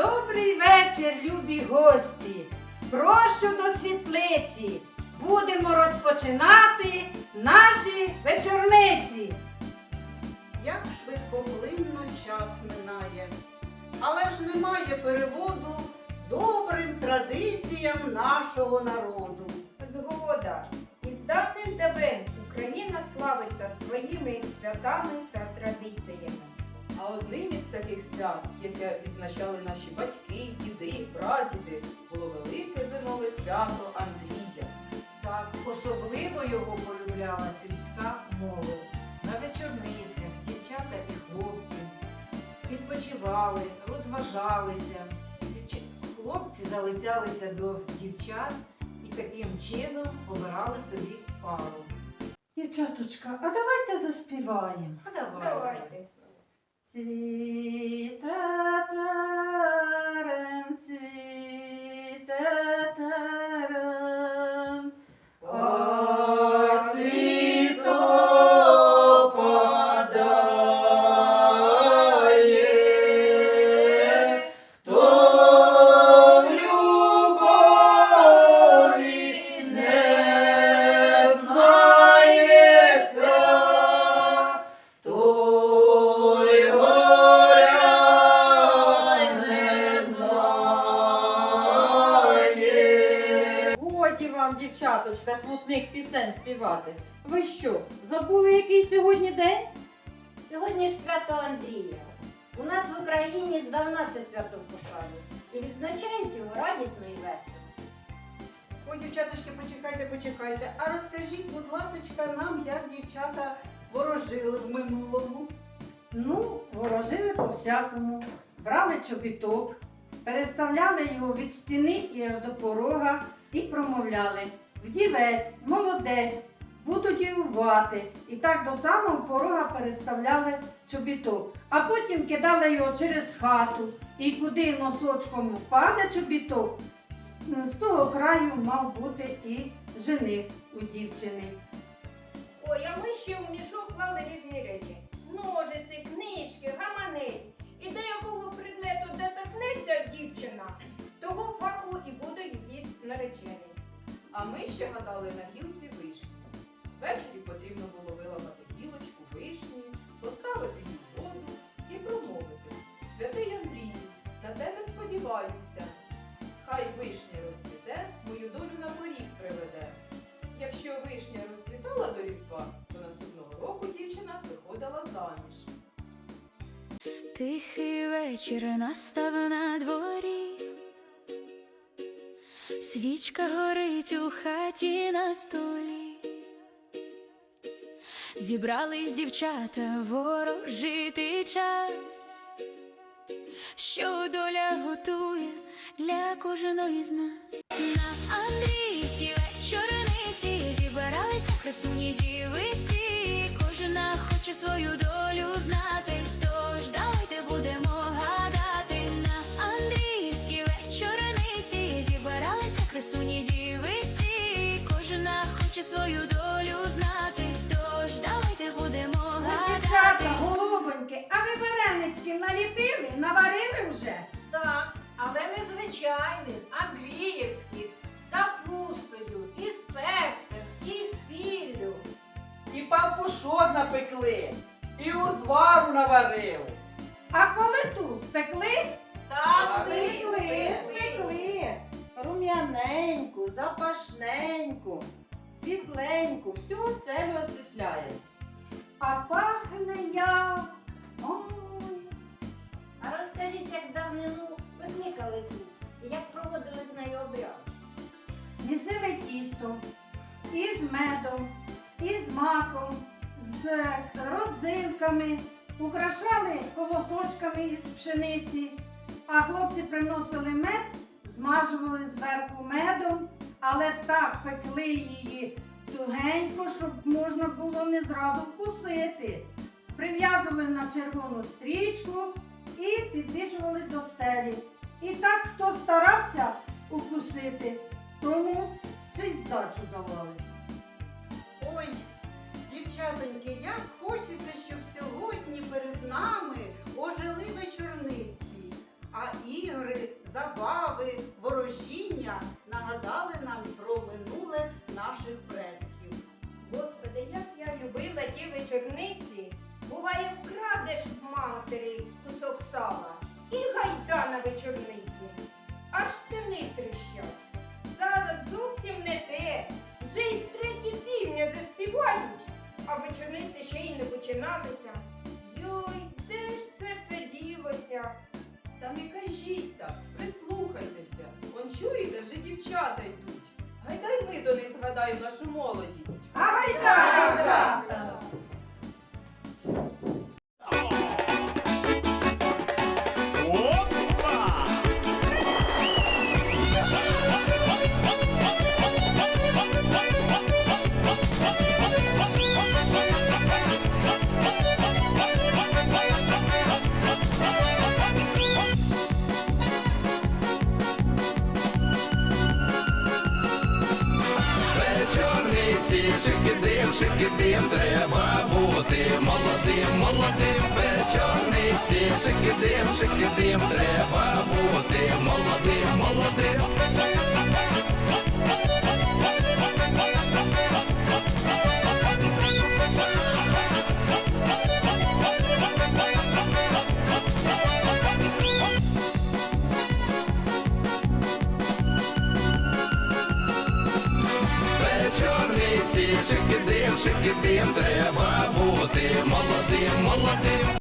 Добрий вечір, любі гості! Прощу до світлиці! Будемо розпочинати наші вечорниці. Як швидкоплинно час минає, але ж немає переводу добрим традиціям нашого народу. Згода. Із давніх давен Україна славиться своїми святами та традиціями. А одним із таких свят, яке відзначали наші батьки, діди, прадіди, було велике зимове свято Андрія. Так, особливо його полюбляла сільська молодь. На вечорницях дівчата і хлопці відпочивали, розважалися. Хлопці залицялися до дівчат і таким чином обирали собі пару. Дівчаточка, а давайте заспіваємо. А Давайте. See. Пісень співати. Ви що, забули, який сьогодні день? Сьогодні ж свято Андрія. У нас в Україні здавна це свято пошанюють і відзначають його радісно і весело. Ой, дівчаточки, почекайте, почекайте. А розкажіть, будь ласочка, нам, як дівчата ворожили в минулому. Ну, ворожили по-всякому, брали чобіток, переставляли його від стіни і аж до порога і промовляли вдівець, молодець, буду діювати. І так до самого порога переставляли чобіток. А потім кидали його через хату. І куди носочком впаде чобіток, з- того краю мав бути і жених у дівчини. Ой, а ми ще у мішок клали різні речі. Ножиці, книжки, гаманець. А ми ще гадали на гілці вишні. Ввечері потрібно було виламати гілочку вишні, поставити їй воду і промовити. Святий Андрію, на тебе сподіваюся. Хай вишня розцвіте, мою долю на поріг приведе. Якщо вишня розцвітала до Різдва, то наступного року дівчина виходила заміж. Тихий вечір настав на дворі, свічка горить у хаті на столі, зібрались дівчата ворожити час, що доля готує для кожної з нас. На андрійській вечорниці зібралися красуні дівиці, узвару. А коли ту спекли? Так, Спекли, спекли. Рум'яненьку, запашненьку, світленьку, всю оселю освітляє. А пахне як. Ой. А розкажіть, як давнину викликали тут і як проводили з нею обряд. Місили тісто із медом, із маком, з родзинками, украшали колосочками із пшениці, а хлопці приносили мед, змажували зверху медом, але так пекли її тугенько, щоб можна було не зразу вкусити. Прив'язували на червону стрічку і підвішували до стелі. І так, хто старався укусити, тому ще й здачу давали. Ой, дівчатоньки, як хочеться, щоб сьогодні забави, ворожіння нагадали нам про минуле наших предків. Господи, як я любила ті вечорниці, буває, вкрадеш. згадаємо нашу молодість. Агайда! шикидим, шикидим, треба бути. Молодим, молодим печорниці, шикидим, шикидим, треба бути. Молодим, молодим. хлопчик, і тим треба бути молодим, молодим.